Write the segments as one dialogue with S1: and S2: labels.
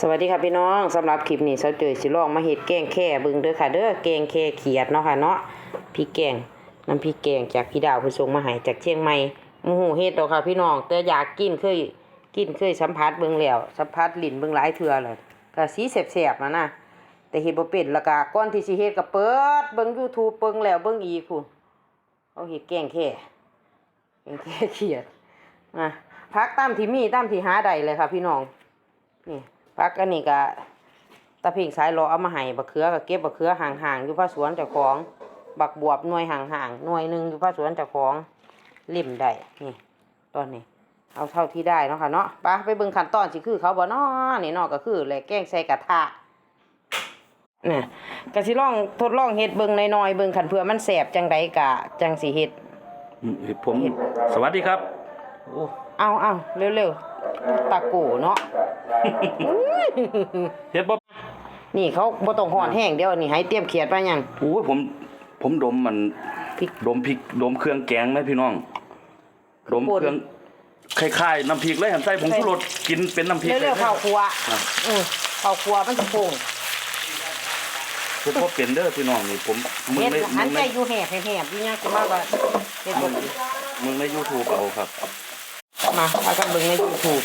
S1: สวัสดีค่ะพี่น้องสำหรับคลิปนี้เสาเจยสิลองมาเฮ็ดแกงแค่เบิ่งเด้อค่ะเด้อแกงแค่เขียดเนาะค่ะเนาะพริกแกงน้ำพริกแกงจากพี่ดาวเพิ่นส่งมาให้จากเชียงใหม่โอ้โหเฮ็ดดอกค่ะพี่น้องแต่อยากกินเคยกินเคยสัมผัสเบิ่งแล้วสัมผัสลิ้นเบิ่งหลายเทื่อแล้วก็สีแสบๆนะนะแต่เฮ็ดบ่เป็นแล้วก็ก่อนที่สิเฮ็ดก็เปิดเบิ่ง YouTube เบิ่งแล้วเบิ่งอีกพู้นเอาเฮ็ดแกงแค่แกงแค่เขียดนะพักตามที่มีตามที่หาได้เลยค่ะพี่น้องนี่ พักอันนี้ก็ตะเพิงสายรอเอามาให้บักเขือก็เก็บบักเขือห่างๆอยู่ภาสวนเจ้าของ บักบวบหน่วยห่างๆหน่วยหนึ่งอยู่ภาสวนเจ้าของลิ่มได้นี่ตอนนี้เอาเท่าที่ได้เนาะค่ะเนาะไปไปเบิ่งขั้นตอนสิคือ เขาบ่เนาะนี่เนาะก็คือแหลกแกงใส่กระทะเนี่ยก็สิลองทดลองเฮ็ดเบิ่งน้อยๆเบิ่งคันเผื่อมันแสบจังใดกะจังสิเฮ็ด
S2: อืมผม สวัสดีครับ โอ้
S1: เอาเอาเร็วๆ ตะโกเนาะ
S2: เฮ็ดบ่
S1: นี่เขาบ่ต้องห่อนแห้งเดี๋ยวนี่ให้เตรียมเขียดไปยัง
S2: โอ้ยผมผมดมมัน
S1: พริก
S2: ดมพริกดมเครื่องแกงไหมพี่น้อง ดม
S1: ป่น
S2: เครื่องคล้ายๆน้ำพริกเลยหันใส่ผงชูรสกินเป็นน้ำพริก
S1: เร็วๆเข้าครัว
S2: ครับ
S1: อือเข้าครัวมันจะโป่ง
S2: ผมพอเป็นเด้อพี่น้องนี่ผมมึง
S1: เฮ็ด
S2: ใน
S1: หั
S2: มึ
S1: น
S2: ง
S1: ใจ
S2: ใน
S1: อยู่แหบแหบอยู่ยังจะมาว่าเฮ็ดบ่ดี
S2: มึงใน YouTube เอาครับ
S1: มาพากันเบิ่งใน YouTube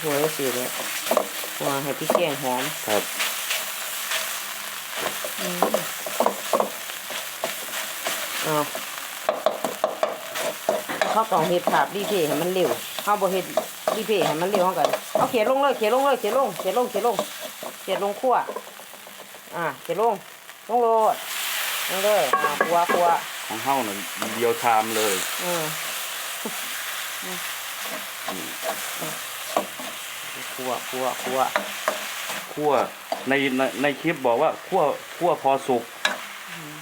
S1: โหยสิเลยว่าให้พี่แกงหอม
S2: ครับ
S1: เอาเขาต้องเฮ็ดภาพรีเพย์ให้มันเร็วเฮาบ่เฮ็ดรีเพย์ให้มันเร็วเฮาก็เอาเขียนลงเลยเขียนลงเลยเขียนลงเขียนลงเขียนลงเขียนลงคั่วอ่าเขียนลงลงโลดลงเลยอ่าคั่วคั่ว
S2: ของเฮาน่ะเดียวชามเลย
S1: อืมคั่วคั่วคั่ว
S2: คั่วในในในคลิปบอกว่าคั่วคั่วพอสุก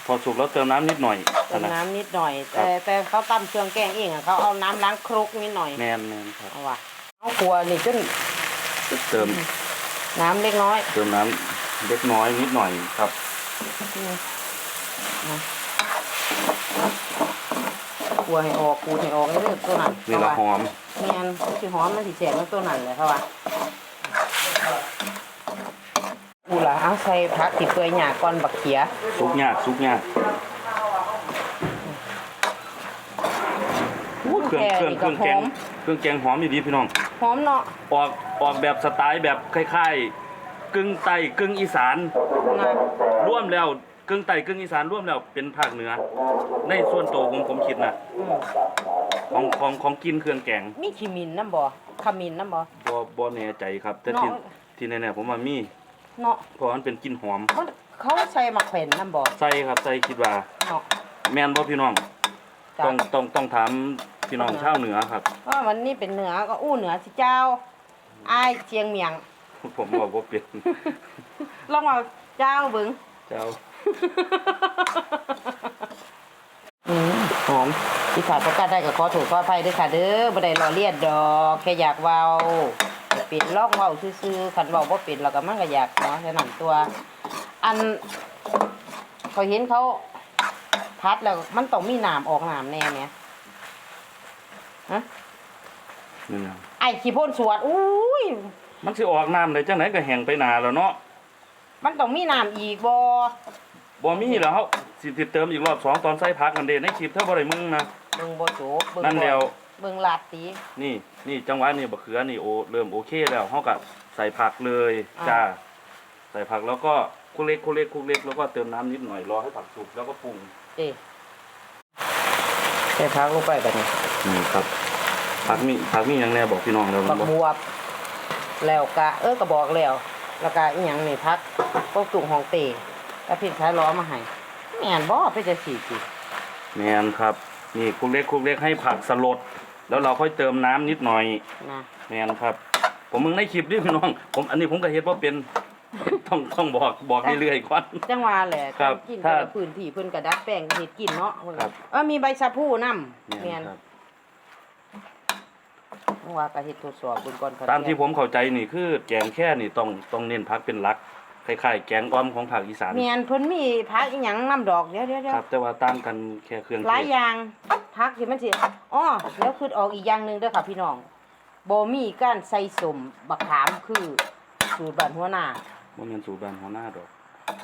S2: พอสุกแล้วเติมน้ำนิดหน่อย
S1: เติม
S2: นะ
S1: น้ำนิดหน่อย
S2: ครั
S1: แต่
S2: บ
S1: แต่เขาตำเครื่องแกงเองอะเขาเอาน้ำล้างครกนิดหน่อย
S2: แมนแมนครับ
S1: เอาว่ะเอาคั่วนี่จน
S2: เติม
S1: น้ำเล็กน้อย
S2: เติมน้ำเล็กน้อยนิดหน่อยครับ
S1: อืมนะคั่วให้ออกขูดให้ออกนี่เด้อตัวนั้น
S2: นี่ละหอม
S1: เมียนมันสิหอมมันสิแฉะมันตัวนั้นเลยเขาว่าอูล่ะเอาใส่ผักที่เปื่อยหยาก่อนบักเขีย
S2: ซุกยากซุกยากอู้เครื่องเครื่องเครื่องแกงเครื่องแกงหอมดีๆพี่น้อง
S1: หอมเนาะ
S2: ออกออกแบบสไตล์แบบคล้ายๆกึ่งไต้กึ่งอีสาน
S1: นะ
S2: ร่วมแล้ว กึ่งไต้กึ่งอีสานร่วมแล้วเป็นภาคเหนือ ในส่วนตัวผมผมคิดนะ
S1: อืม
S2: ของของของกินเครื่องแกง
S1: มีขีมินน้ำบ่ขมินน้ำบ่
S2: บ่บ่แน่ใจครับ แต่ที่
S1: เนาะ
S2: ที่แน่ๆผมว่ามี
S1: เนาะ
S2: เพราะมันเป็นกลิ่นหอม
S1: มันเขาใส่มะเขือน้ำบ่
S2: ใส่ครับใส่คิดว่า
S1: เนาะ
S2: แม่นบ่พี่น้อง
S1: จ้ะ
S2: ต้องต้องต้องถามพี่น้องชาวเหนือครับ
S1: ว่ามันนี่เป็นเหนือก็อู้เหนือสิเจ้าอ้ายเชียงเมียง
S2: ผมบอกว่าเป็น
S1: ลองเอาเจ้าเบิ่ง
S2: เจ้า
S1: อืมหอมที่ขาดประกาศได้ก็ขอโทษขออภัยด้วยค่ะเด้อบ่ได้ล้อเลียนดอกแค่อยากเว้าจะเป็นลองเว้าซื่อๆคันเว้าบ่เป็นแล้วก็มันก็อยากเนาะแค่นั้นตัว อันเขาเห็นเขาพัดแล้วมันต้องมีน้ำออกน้ำแน่แหมฮะ
S2: นี่นะ
S1: ไอ้ขี้พ่นสวดอุ้ย
S2: มันสิออกน้ำได้จังไหนก็แห้งไปหนาแล้วเนาะ
S1: มันต้องมีน้ำอีกบ่
S2: บ่มีแล้วเฮาสิติดเติมอีกรอบสองตอนใส่ผักกันเด้ในคลิปเท่าบ่ได้มึงนะ
S1: เบิ่งบ่โจบเบิ่ง
S2: นั่น
S1: บ่
S2: แล้ว
S1: เบิ่งลาดตี
S2: นี่นี่จังหวะนี้บะเขือนี่โอเริ่มโอเคแล้วเฮาก็ใส่ผักเลย
S1: อ่า
S2: จ้าใส่ผักแล้วก็คุกเล็กคุกเล็กคุกเล็กแล้วก็เติมน้ำนิดหน่อยรอให้ผักสุกแล้วก็ปรุง
S1: เอ้ใส่พักลงไปแบบนี้
S2: นี่ครับผักมีผักมีหยังแน่บอกพี่น้องแล้ว
S1: บัก
S2: บ่
S1: บวบแล้วกะเออก็บอกแล้วแล้วก็อีหยังนี่พักพวกตุ่งของเตะ แล้วพี่ชายล้อมาให้แม่นบ่ไปจะสีสิ
S2: แม่นครับ นี่คุกเล็กคุกเล็กให้ผักสลด แล้วเราค่อยเติมน้ำนิดหน่อย
S1: นะ
S2: แม่นครับ ผมมึงในคลิปนี่พี่น้อง ผมอันนี้ผมก็เฮ็ดว่าเป็น ต้องต้องบอกบอกเรื่อยๆก่อน
S1: จังหวะแหละ
S2: ครับ
S1: กิน
S2: ถ้า
S1: แต่ละพื้นที่เพิ่นก็ดัดแปลงเฮ็ดกินเนาะเพิ่น
S2: ครับ
S1: เออมีใบชะพูนำ
S2: แม่
S1: แม่น
S2: นครับ
S1: จังหวะก็เฮ็ดทดสอบเบิ่งก่อนครับ
S2: ตามที่ผมเข้าใจนี่คือแกงแค่นี่ต้องต้องเน้นผักเป็นหลัก คล้ายๆแกงอ้อมของภาคอีสาน
S1: แม่นเพิ่นมีพักอีหยังน้ำดอกเดี๋ยวเดี๋ยวเดี๋ยว
S2: ครับ แต่ว่าต่างกันแค่เครื่อง
S1: หลาย
S2: เทศ
S1: อย่างพักที่มันสิอ๋อแล้วคือออกอีกอย่างหนึ่งเด้อค่ะพี่น้องบ่มีการใส่สมบักขามคือสูตรบ้านหัวหน้า
S2: บ่แม่นสูตรบ้านหัวหน้าดอก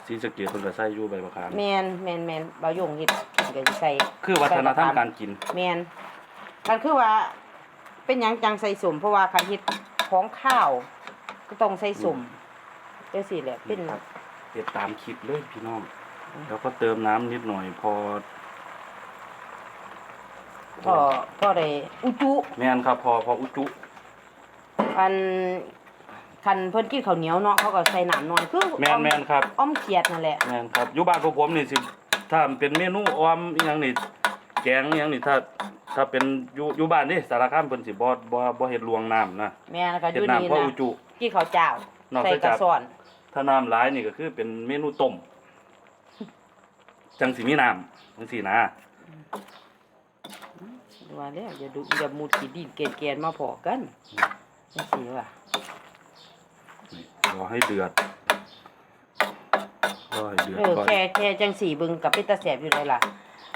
S2: ศรีสะเกษเพิ่นก็ใส่อยู่ใบมะขาม
S1: แมนแมนแมนบ่าวยงเฮ็ดก็สิใส่
S2: คือวัฒนธรรมการกิน
S1: แมนมันคือว่าเป็นหยังจังใส่สมเพราะว่าคันเฮ็ดของข้าวก็ต้องใส่สม จังซี่แหละเป็น
S2: ครับเฮ็ดตามคลิปเลยพี่น้องแล้วก็เติมน้ำนิดหน่อยพอ
S1: พอพอได้อุจุ
S2: แม่นครับพอพออุจุ
S1: อันคันเพิ่นกินข้าวเหนียวเนาะเขาก็ใส่น้ำน้อยคือ
S2: แม่นแม่นครับ
S1: อ้อมเขียดนั่นแหละ
S2: แม่นครับอยู่บ้านพวกผมนี่สิถ้าเป็นเมนูออมอีหยังนี่แกงอีหยังนี่ถ้า ถ้าเป็นอยู่อยู่บ้านนี่สารคามเพิ่นสิบ่บ่บ่เฮ็ดลวงน้ำนะ
S1: แม่นก็อ
S2: เฮ็ด
S1: ยู่นี่
S2: น้ำพอ
S1: นะ
S2: อุจุ
S1: กินข้าวเจ้า น
S2: อก
S1: ใส่
S2: จาก
S1: กระสอน
S2: ถ้าน้ำหลายนี่ก็คือเป็นเมนูต้ม จังสิมีน้ำจังสินะ
S1: ว่าแล้วอย่าดูอย่ามุดขี้ดินเกลียนๆมาพอกันจังซี่ว่า
S2: นี่รอให้เดือดรอให้เดือด
S1: เออ
S2: ก่อน
S1: แค่แค่จังสี่เบิ่งกับเป็นตาแสบอยู่เลยล่ะ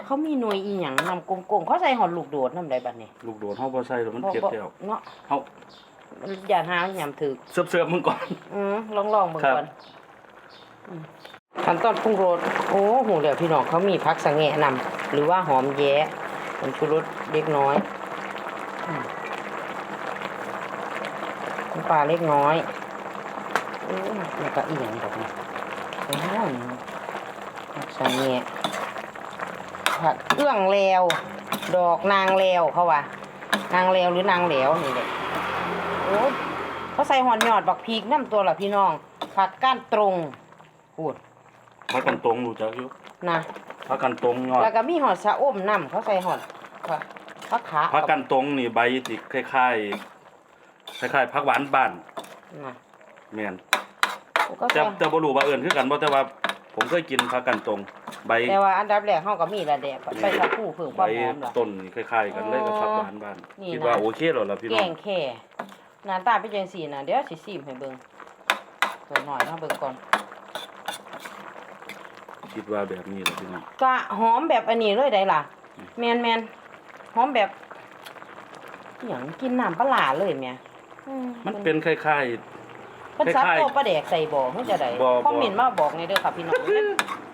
S1: เขามีหน่วยอีหยังนำกงๆเขาใส่หอดลูกโดดนำได้บัดนี้
S2: ลูกโดดเฮาบ่ใส่แล้วมัน
S1: บ่
S2: เผ็ด
S1: บ่
S2: แล้ว
S1: เนาะ
S2: เฮา
S1: มัน อย่าหาหยำถึก
S2: เสิร์ฟๆมึงก่อน
S1: อือลองลองๆเบิ่ง
S2: ครับ
S1: ก่อนอืมขั้นตอนปรุงรสโอ้โหแล้วพี่น้องเขามีผักสะแงะนำหรือว่าหอมแย้ผงชูรสเล็กน้อยอืมน้ำปลาเล็กน้อยโอ้แล้วก็อีหยังดอกนี้โอ้ยผักสะแงะผักเอื้องแลวดอกนางแลวเขาว่านางแลวหรือนางแหลวนี่แหละ โอ้ยเขาใส่หอนยอดบักพีกน้ำตัวละพี่น้องผักก้านตรงพูด
S2: พักกันตรงรู้จักอยู่
S1: นะ
S2: พักกันตรงยอด
S1: แล้วก็มีหอดชะอมน้ำเขาใส่หอดผักผักขา
S2: พักกันตรงนี่ใบสิคล้ายๆคล้ายๆผักหวานบ้าน
S1: นะ
S2: แม่น
S1: ก็
S2: จะ
S1: ใส่
S2: จะบ่รู้ว่าเอิ้นคือกันบ่แต่ว่าผมเคยกินผักกันตรงใบ
S1: แต่ว่าอันดับแรกเขาก็มีระแดบใบชะพูเพิ่มค
S2: ใบ
S1: วามหอมล่ะ
S2: ต้นนี่คล้ายๆกันเลยกับผักหวานบ้าน
S1: นี่
S2: คิด
S1: นะ
S2: ว่าโอเคแล้วล่ะพี่
S1: แก
S2: น้อง
S1: งแค่ หน้าตาเป็นจังซี่นะเดี๋ยวสิซีมให้เบิ่งตัวหน่อยเนาะเบิ่งก่อน
S2: คิดว่าแบบนี้แหละพี่น้อง
S1: กะหอมแบบอันนี้เลยได้ล่ะแมนแมนหอมแบบอหย่างกินน้ำปลาร้าเลยแม่อื
S2: มันเป็นคล้าย
S1: เพิ่นซับ
S2: คล้ายๆ
S1: ตัวปลาแดกใส่บ่เพิ่นจะได้
S2: บ่บ่
S1: คอมเมนต์มาบอกในอยเด้อค่ะพี่น้อง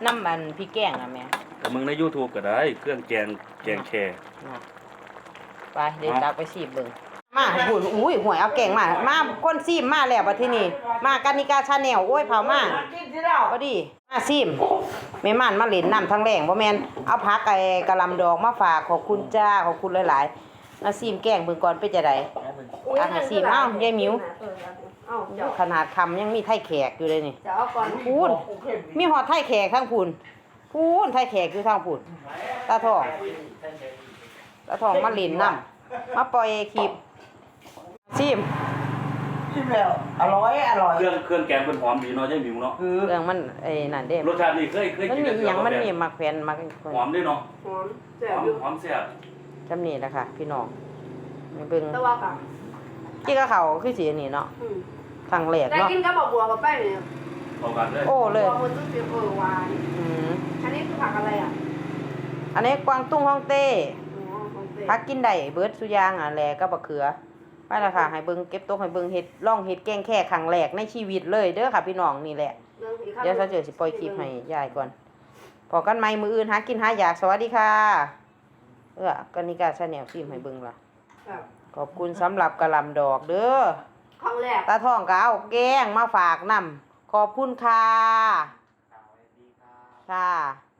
S1: น้ำมันพริกแกงน่ะแม่
S2: ๆแต่มึงใน YouTube ก็ได้ เครื่องแกงแกงแคร
S1: นะไปเดี๋ยวตากไปซีบเบิ่ง มาหุ่นอุ้ยหวยเอาแกงมา มาก้นซีมมาแล้วบัดทีนี้มากันนิกาชาแนลโอ้ยเผามาพอดี มาซีมแม่ม่านมาเล่นน้ำทั้งแรงบ่แม่นเอาผักไอ้กะหล่ำดอกมาฝากขอบคุณจ้าขอบคุณหลายๆมาซีมแกงเบิ่งก่อนเป็นจะไดอาหารซีมเอ้ายายหมิว
S3: เอ้าเจ้า
S1: ขนาดคำยังมีไทยแขกอยู่เลยนี่
S3: จะเอาก่อน
S1: พูนมีหอดไทยแขกทั้งพูนพูนไทยแขกอยู่ทั้งพูนตาทองตาทองมาเลินน้ำมาปล่อยคลิป ซิม
S3: ชิมแล้วอร่อยอร่อย
S2: เครื่องเครื่องแกงเพิ่นหอมดีเนาะยายหมิวเนาะ
S3: คือ
S1: เรื่องมันไอ้นั่นเด้
S2: รสชาตินี่เคยเคย
S1: มัน
S2: กิน
S1: มี
S2: แต่
S1: อหย่างมันมี
S2: แบบ
S1: มักแผ่นมัก
S2: หอมด้วยเนาะ
S3: หอมแซ่
S2: ห
S3: บ
S2: อม
S3: อยู่
S2: หอมแซ่บ
S1: จำนี่แหละค่ะ พี่น้องนี่เบิ่ง
S3: แต่ว่าค่ะ
S1: กี่กะเขาคือสีอันนี้เนาะ
S3: อืม
S1: ทางแรก
S3: ได้
S1: เนาะ
S3: กินกับบักบัวกับแป้งเนี่ย
S2: เข้ากันเลย
S1: โอ้เลย
S3: บัวมันต้องเสียเออหวาน
S1: อืม
S3: อันนี้คือผักอะไรอะ
S1: อันนี้กวางตุ้งฮ่องเต้
S3: อ๋อของเต้
S1: พักกินได้เบิดสุอยางอะแลก็บักเขือ ไปและค่ะให้เบิ่งเก็บตกให้เบิ่งเฮ็ดล่องเฮ็ดแกงแค่ครั้งแรกในชีวิตเลยเด้อค่ะพี่น้องนี่แหละ
S3: รื่องอีกครั้ง
S1: เดี๋ยวเขาเจอสิปล่อยคลิปให้ยายก่อนพอกันใหม่มืออื่นหากินหาอยากสวัสดีค่ะ เออกันนิกาชาแนลซิมให้เบิ่งล่ะ
S3: ครับ
S1: ขอบคุณสำหรับกะหล่ำดอกเด้อ
S3: ครั้งแรก
S1: ตาทองก็เอาแกงมาฝากนำขอบคุณค่ะค่ะ